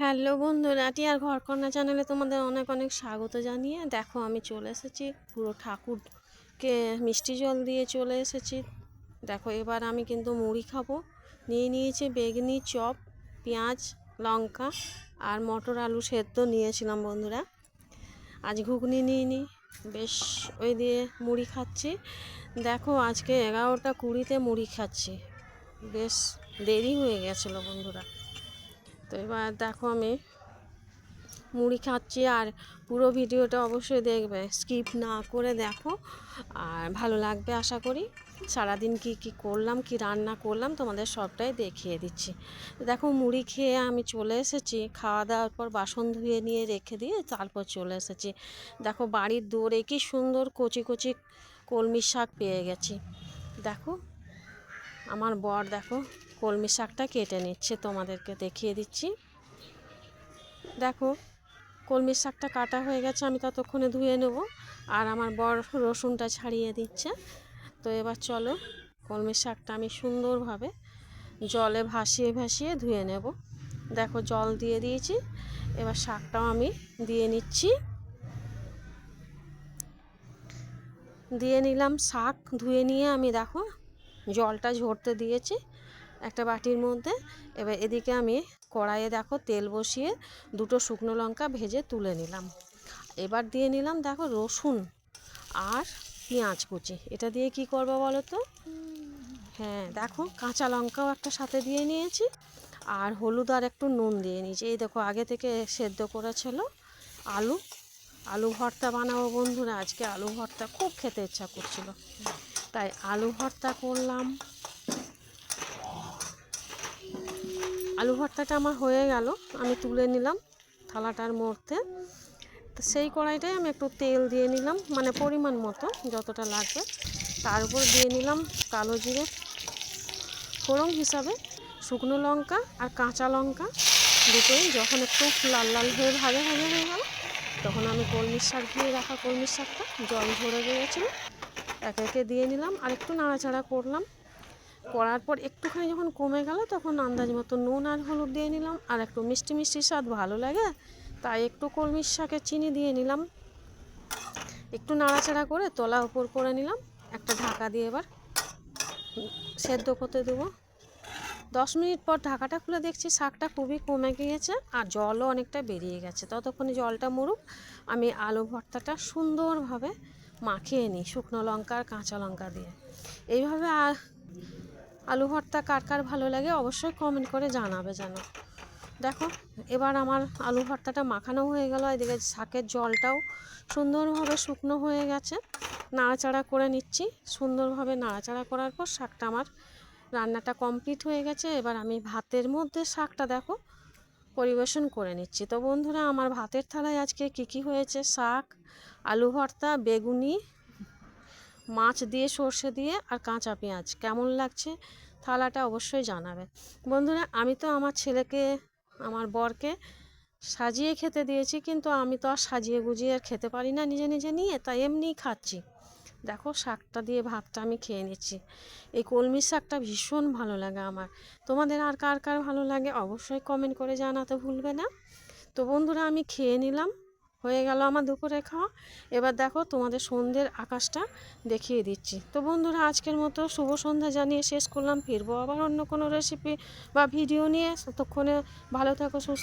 Hello বন্ধুরা, টিয়ার ঘরকন্যা চ্যানেলে তোমাদের অনেক অনেক স্বাগত জানিয়ে দেখো আমি চলে এসেছি, পুরো ঠাকুরকে মিষ্টি জল দিয়ে চলে এসেছি। দেখো এবার আমি কিন্তু মুড়ি খাব, নিয়ে নিয়েছি বেগনি, চপ, পেঁয়াজ, লঙ্কা আর মটর আলু সেদ্ধ নিয়েছিলাম বন্ধুরা। আজ ঘুগনি নিয়ে নিই বেশ ওই দিয়ে মুড়ি খাচ্ছি। দেখো আজকে এগারোটা কুড়িতে মুড়ি খাচ্ছি, বেশ দেরি হয়ে গেছিল বন্ধুরা। তো এবার দেখো আমি মুড়ি খাচ্ছি আর পুরো ভিডিওটা অবশ্যই দেখবে। স্কিপ না করে দেখো। আর ভালো লাগবে আশা করি। সারাদিন কি কি করলাম, কি রান্না করলাম তোমাদের সবটাই দেখিয়ে দিচ্ছি। দেখো মুড়ি খেয়ে আমি চলে এসেছি। খাওয়া দাওয়ার পর বাসন ধুয়ে নিয়ে রেখে দিয়ে তারপর চলে এসেছি। দেখো বাড়ির দৌড়ে কি সুন্দর কচি কচি কলমি শাক পেয়ে গেছি। দেখো, আমার বর দেখো কলমি শাকটা কেটে নিচ্ছে, তোমাদেরকে দেখিয়ে দিচ্ছি। দেখো, কলমি শাকটা কাটা হয়ে গেছে, আমি ততক্ষণে ধুয়ে নেব। আর আমার বর রসুনটা ছাড়িয়ে দিচ্ছে। তো এবার চলো, কলমি শাকটা আমি সুন্দরভাবে জলে ভাসিয়ে ভাসিয়ে ধুয়ে নেব। দেখো, জল দিয়ে দিয়েছি, এবার শাকটাও আমি দিয়ে নিচ্ছি। দিয়ে নিলাম শাক, ধুয়ে নিয়ে আমি দেখো, জলটা ঝরতে দিয়েছি। একটা বাটির মধ্যে। এবার এদিকে আমি কড়াইয়ে দেখো তেল বসিয়ে দুটো শুকনো লঙ্কা ভেজে তুলে নিলাম। এবার দিয়ে নিলাম দেখো রসুন আর পেঁয়াজ কুচি। এটা দিয়ে কি করব বলো তো হ্যাঁ দেখো কাঁচা লঙ্কাও একটা সাথে দিয়ে নিয়েছি আর হলুদ আর একটু নুন দিয়ে নিয়েছি। এই দেখো আগে থেকে সেদ্ধ করেছিল আলু। আলু ভর্তা বানাবো বন্ধুরা, আজকে আলু ভর্তা খুব খেতে ইচ্ছা করছিল। তাই আলু ভর্তা করলাম। আলু ভর্তাটা আমার হয়ে গেল, আমি তুলে নিলাম থালাটার মধ্যে। তো সেই কড়াইটাই আমি একটু তেল দিয়ে নিলাম মানে পরিমাণ মতো যতটা লাগবে। তার উপর দিয়ে নিলাম কালো জিরে, ফোড়ন হিসাবে শুকনো লঙ্কা আর কাঁচা লঙ্কা। দুটোই যখন একটু লাল লাল হয়ে ভাজা ভাজা হয়ে গেল, তখন আমি কলমির শাক দিয়ে রাখা কলমির শাকটা, জল ঝরে গিয়েছিল। একে একে দিয়ে নিলাম আর একটু নাড়াচাড়া করলাম। করার পর একটুখানি যখন কমে গেল, তখন আন্দাজ মতো নুন আর হলুদ দিয়ে নিলাম। আর একটু মিষ্টি মিষ্টি স্বাদ ভালো লাগে, তাই একটু কলমির শাকে চিনি দিয়ে নিলাম। একটু নাড়াচাড়া করে তলা উপর করে নিলাম। একটা ঢাকা দিয়ে এবার সেদ্ধ করতে দেবো। দশ মিনিট পর ঢাকাটা খুলে দেখছি শাকটা খুবই কমে গিয়েছে আর জলও অনেকটা বেরিয়ে গেছে। ততক্ষণে জলটা মরুক, আমি আলু ভর্তাটা সুন্দরভাবে মাখিয়ে নিই শুকনো লঙ্কা আর কাঁচা লঙ্কা দিয়ে। এইভাবে আলু ভর্তা কার কার ভালো লাগে অবশ্যই কমেন্ট করে জানাবে যেন। দেখো, এবার আমার আলু ভর্তাটা মাখানো হয়ে গেল, এদিকে শাকের জলটাও সুন্দরভাবে শুকনো হয়ে গেছে। নাড়াচাড়া করে নিচ্ছি। সুন্দরভাবে নাড়াচাড়া করার পর শাকটা আমার রান্নাটা কমপ্লিট হয়ে গেছে। এবার আমি ভাতের মধ্যে শাকটা দেখো, পরিবেশন করে নিচ্ছি। তো বন্ধুরা, আমার ভাতের থালায় আজকে কী কী হয়েছে? শাক, আলু ভর্তা, বেগুনি মাছ দিয়ে সর্ষে দিয়ে আর কাঁচা পেঁয়াজ। কেমন লাগছে? থালাটা অবশ্যই জানাবে। বন্ধুরা, আমি তো আমার ছেলেকে, আমার বরকে সাজিয়ে খেতে দিয়েছি, কিন্তু আমি তো আর সাজিয়ে গুজিয়ে আর খেতে পারি না নিজে নিজে নিয়ে, তাই এমনিই খাচ্ছি। দেখো, শাকটা দিয়ে ভাতটা আমি খেয়ে নিচ্ছি। এই কলমির শাকটা ভীষণ ভালো লাগে আমার। তোমাদের আর কার কার ভালো লাগে অবশ্যই কমেন্ট করে জানাতে ভুলবে না। তো বন্ধুরা, আমি খেয়ে নিলাম। হয়ে গেল আমার দুপুরে খাওয়া। এবার দেখো তোমাদের সন্ধ্যের আকাশটা দেখিয়ে দিচ্ছি। তো বন্ধুরা, আজকের মতো শুভ সন্ধ্যা জানিয়ে শেষ করলাম। ফিরবো আবার অন্য কোনো রেসিপি বা ভিডিও নিয়ে। ততক্ষণে ভালো থাকো, সুস্থ